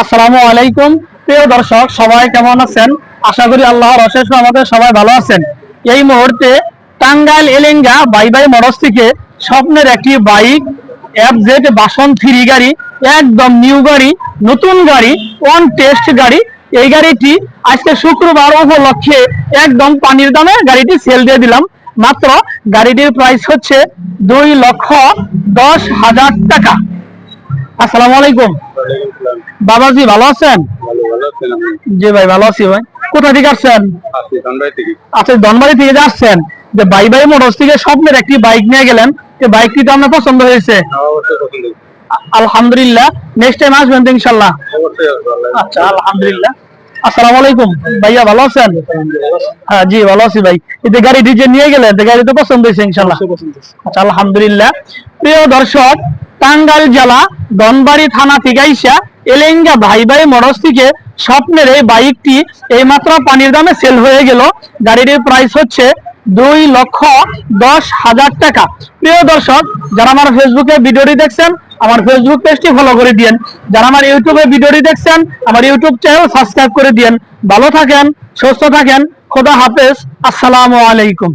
আসসালামু আলাইকুম। প্রিয় দর্শক, সবাই কেমন আছেন? আশা করি আল্লাহর অশেষ আমাদের সবাই ভালো আছেন। এই মুহূর্তে টাঙ্গাইল এলেঙ্গা বাই বাই মোটরস থেকে স্বপ্নের একটি bike F Z version three গাড়ি, একদম নিউ গাড়ি, নতুন গাড়ি ওয়ান টেস্ট গাড়ি। এই গাড়িটি আজকে শুক্রবার উপলক্ষে একদম পানির দামে গাড়িটি সেল দিয়ে দিলাম। মাত্র গাড়িটির প্রাইস হচ্ছে দুই লক্ষ দশ হাজার টাকা। আসসালামু আলাইকুম। বাবাজি ভালো আছেন? জি ভাই ভালো আছি ভাই। কোথা থেকে আসছেন? আচ্ছা ধনবাড়ি থেকে যে আসছেন যে বাই বাই মোটরস থেকে স্বপ্নের একটি বাইক নিয়ে গেলেন এই বাইকটি তো আপনার পছন্দ হয়েছে। আলহামদুলিল্লাহ নেক্সট টাইম আসবেন তো ইনশাল্লাহ। আচ্ছা আলহামদুলিল্লাহ। আসসালামু আলাইকুম। ভাইয়া ভালো আছেন? হ্যাঁ জি ভালো আছি ভাই। এই যে গাড়ি ডিজে নিয়ে গেলেন তো গাড়ি তো পছন্দ হয়েছে ইনশাল্লাহ। আচ্ছা আলহামদুলিল্লাহ। প্রিয় দর্শক টাঙ্গাইল জেলা ধনবাড়ি থানা থেকে আইসা এলেঙ্গা ভাই ভাই মোটরস থেকে স্বপ্নের এই বাইকটি এই মাত্র পানির দামে সেল হয়ে গেল। গাড়িটির প্রাইস হচ্ছে দুই লক্ষ দশ হাজার টাকা। প্রিয় দর্শক, যারা আমার ফেসবুকে ভিডিওটি দেখছেন, আমার ফেসবুক পেজটি ফলো করে দিয়েন। যারা আমার ইউটিউবে ভিডিওটি দেখছেন, আমার ইউটিউব চ্যানেল সাবস্ক্রাইব করে দিয়েন। ভালো থাকেন, সুস্থ থাকেন, খোদা হাফেজ। আসসালামু আলাইকুম।